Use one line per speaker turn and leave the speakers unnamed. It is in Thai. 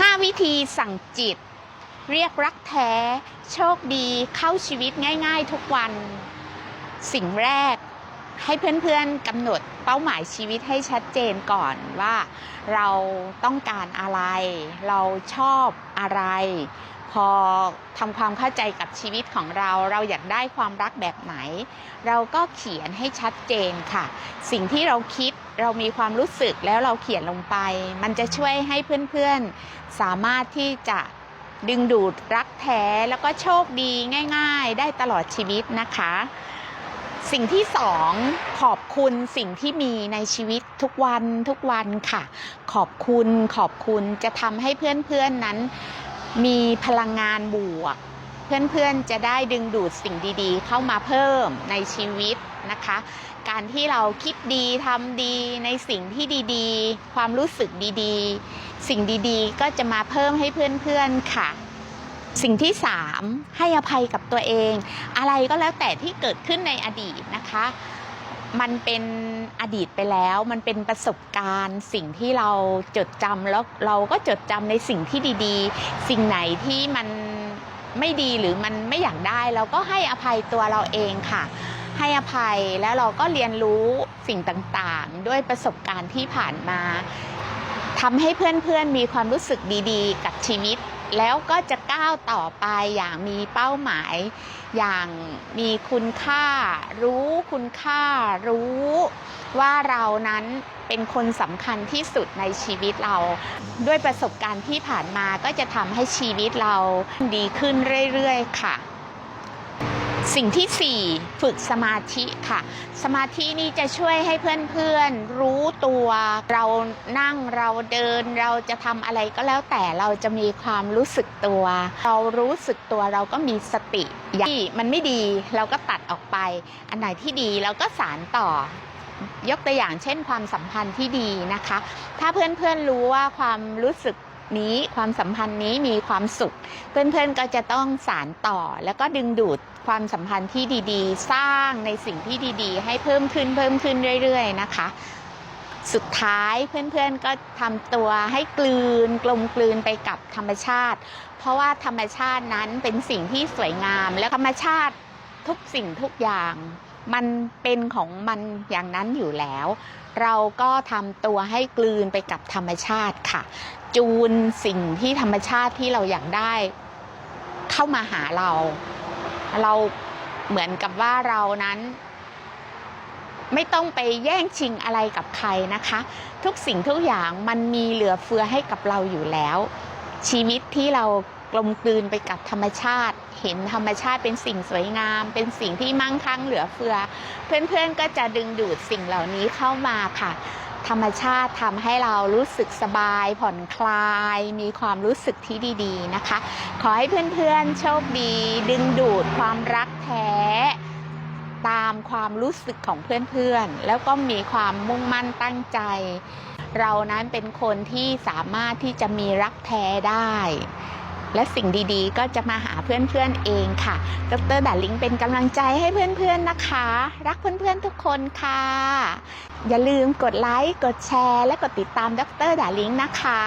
5 วิธีสั่งจิต เรียกรักแท้ โชคดีเข้าชีวิตง่าย ๆ ทุกวัน สิ่งแรก ให้เพื่อนๆกำหนดเป้าหมายชีวิตให้ชัดเจนก่อนว่า เราต้องการอะไร เราชอบอะไร พอทำความเข้าใจกับชีวิตของเรา เราอยากได้ความรักแบบไหน เราก็เขียนให้ชัดเจนค่ะ สิ่งที่เราคิด เรามีความรู้สึกแล้วเราเขียนลงไป มันจะช่วยให้เพื่อนๆ สามารถที่จะดึงดูดรักแท้แล้วก็โชคดีง่าย ๆ ได้ตลอดชีวิตนะคะ สิ่งที่สองขอบคุณสิ่งที่มีในชีวิตทุกวันทุกวันค่ะ ขอบคุณขอบคุณจะทำให้เพื่อนๆนั้น มีพลังงานบวก เพื่อนๆจะได้ดึงดูดสิ่งดีๆ เข้ามาเพิ่มในชีวิต นะคะ การที่เราคิดดีทำดีในสิ่งที่ดีๆ ความรู้สึกดีๆ สิ่งดีๆ ก็จะมาเพิ่มให้เพื่อนๆค่ะ สิ่งที่ 3 ให้อภัยกับตัวเอง อะไรก็แล้วแต่ที่เกิดขึ้นในอดีตนะคะ มันเป็นอดีตไปแล้วมันเป็นประสบการณ์ สิ่งที่เราจดจำแล้วเราก็จดจำในสิ่งที่ดีๆ สิ่งไหนที่มันไม่ดีหรือมันไม่อยากได้เราก็ให้อภัยตัวเราเองค่ะ ให้อภัยแล้วเราก็เรียนรู้สิ่งต่างๆ ด้วยประสบการณ์ที่ผ่านมาทำให้เพื่อนๆมีความรู้สึกดีๆ กับชีวิต แล้วก็จะก้าวต่อไปอย่างมีเป้าหมาย อย่างมีคุณค่า รู้คุณค่า รู้ว่าเรานั้นเป็นคนสำคัญที่สุดในชีวิตเรา ด้วยประสบการณ์ที่ผ่านมาก็จะทำให้ชีวิตเราดีขึ้นเรื่อยๆ ค่ะ สิ่งที่ 4 ฝึกสมาธิค่ะ สมาธินี่จะช่วยให้เพื่อนๆ รู้ตัวเรานั่งเราเดินเราจะทำอะไรก็แล้วแต่เราจะมีความรู้สึกตัว เรารู้สึกตัวเราก็มีสติที่มันไม่ดีเราก็ตัดออกไป อันไหนที่ดีเราก็สานต่อยกตัวอย่างเช่นความสัมพันธ์ที่ดีนะคะ ถ้าเพื่อนๆรู้ว่าความรู้สึก นี้ความสัมพันธ์นี้มีความสุข เพื่อนๆก็จะต้องสารต่อ แล้วก็ดึงดูดความสัมพันธ์ที่ดีๆ สร้างในสิ่งที่ดีๆ ให้เพิ่มขึ้นเพิ่มขึ้นเรื่อย ๆ นะคะ สุดท้ายเพื่อนๆก็ทำตัวให้กลืนกลมกลืนไปกับธรรมชาติ เพราะว่าธรรมชาตินั้นเป็นสิ่งที่สวยงาม และธรรมชาติทุกสิ่งทุกอย่าง มันเป็นของมันอย่างนั้นอยู่แล้ว เราก็ทำตัวให้กลืนไปกับธรรมชาติค่ะ จูนสิ่งที่ธรรมชาติที่เราอยากได้ เข้ามาหาเรา เราเหมือนกับว่าเรานั้น ไม่ต้องไปแย่งชิงอะไรกับใครนะคะ ทุกสิ่งทุกอย่างมันมีเหลือเฟือให้กับเราอยู่แล้ว ชีวิตที่เรา กลมกลืนไปกับธรรมชาติ เห็นธรรมชาติเป็นสิ่งสวยงาม เป็นสิ่งที่มั่งคั่งเหลือเฟือ เพื่อนๆก็จะดึงดูดสิ่งเหล่านี้เข้ามาค่ะ ธรรมชาติทำให้เรารู้สึกสบาย ผ่อนคลาย มีความรู้สึกที่ดีๆนะคะ ขอให้เพื่อนๆโชคดี ดึงดูดความรักแท้ตามความรู้สึกของเพื่อนๆ แล้วก็มีความมุ่งมั่นตั้งใจ เรานั้นเป็นคนที่สามารถที่จะมีรักแท้ได้ และสิ่งดีๆ ก็จะมาหาเพื่อนๆเองค่ะ ดรดาลิงเป็นกำลังใจให้เพื่อนๆนะคะ รักเพื่อนๆทุกคนค่ะ อย่าลืมกดไลค์ กดแชร์ และกดติดตามดรดาลิงนะคะ